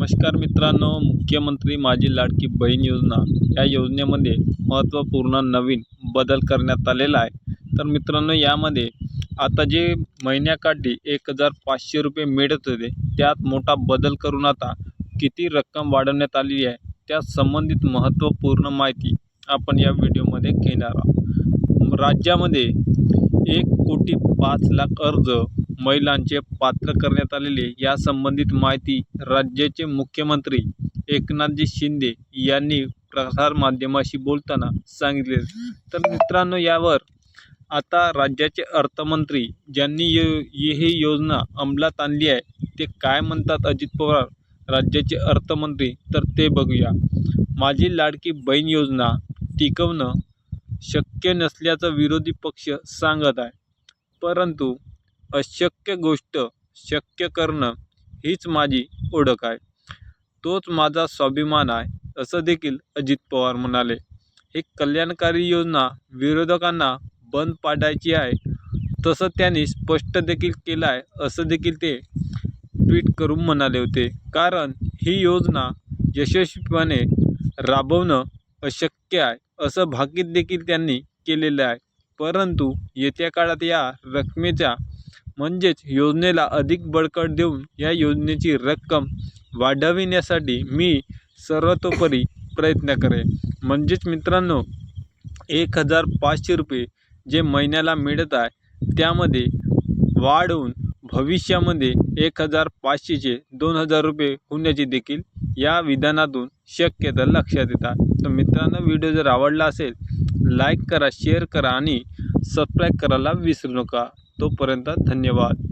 नमस्कार मित्रांनो मुख्यमंत्री माझी लाडकी बहीण योजना. या योजनेमध्ये महत्त्वपूर्ण नवीन बदल करण्यात आलेला आहे. तर मित्रांनो यामध्ये आता जे महिन्याकाठी एक हजार पाचशे रुपये मिळत होते त्यात मोठा बदल करून आता किती रक्कम वाढवण्यात आली आहे त्या संबंधित महत्त्वपूर्ण माहिती आपण या व्हिडिओमध्ये घेणार आहोत. राज्यामध्ये एक कोटी पाच लाख अर्ज महिलांचे पात्र करण्यात आलेले या संबंधित माहिती राज्याचे मुख्यमंत्री एकनाथजी शिंदे यांनी प्रसारमाध्यमाशी बोलताना सांगितले. तर मित्रांनो यावर आता राज्याचे अर्थमंत्री ज्यांनी यो ही ही योजना अंमलात आणली आहे ते काय म्हणतात अजित पवार राज्याचे अर्थमंत्री? तर ते बघूया. माझी लाडकी बहीण योजना टिकवणं शक्य नसल्याचं विरोधी पक्ष सांगत आहे. परंतु अशक्य गोष्ट शक्य करणं हीच माझी ओळख आहे. तोच माझा स्वाभिमान आहे असं देखील अजित पवार म्हणाले. ही कल्याणकारी योजना विरोधकांना बंद पाडायची आहे तसं त्यांनी स्पष्ट देखील केलं आहे असं देखील ते ट्विट करून म्हणाले होते. कारण ही योजना यशस्वीपणे राबवणं अशक्य आहे असं भाकीत देखील त्यांनी केलेलं आहे. परंतु येत्या काळात या रकमेच्या म्हणजेच योजनेला अधिक बळकट देऊन या योजनेची रक्कम वाढविण्यासाठी मी सर्वतोपरी प्रयत्न करेन. म्हणजेच मित्रांनो एक हजार पाचशे रुपये जे महिन्याला मिळत आहे त्यामध्ये वाढवून भविष्यामध्ये एक हजार पाचशेचे दोन हजार रुपये होण्याची देखील या विधानातून शक्यता लक्षात येतात. तर मित्रांनो व्हिडिओ जर आवडला असेल लाईक करा शेअर करा आणि सबस्क्राईब करायला विसरू नका. तोपर्यंत धन्यवाद.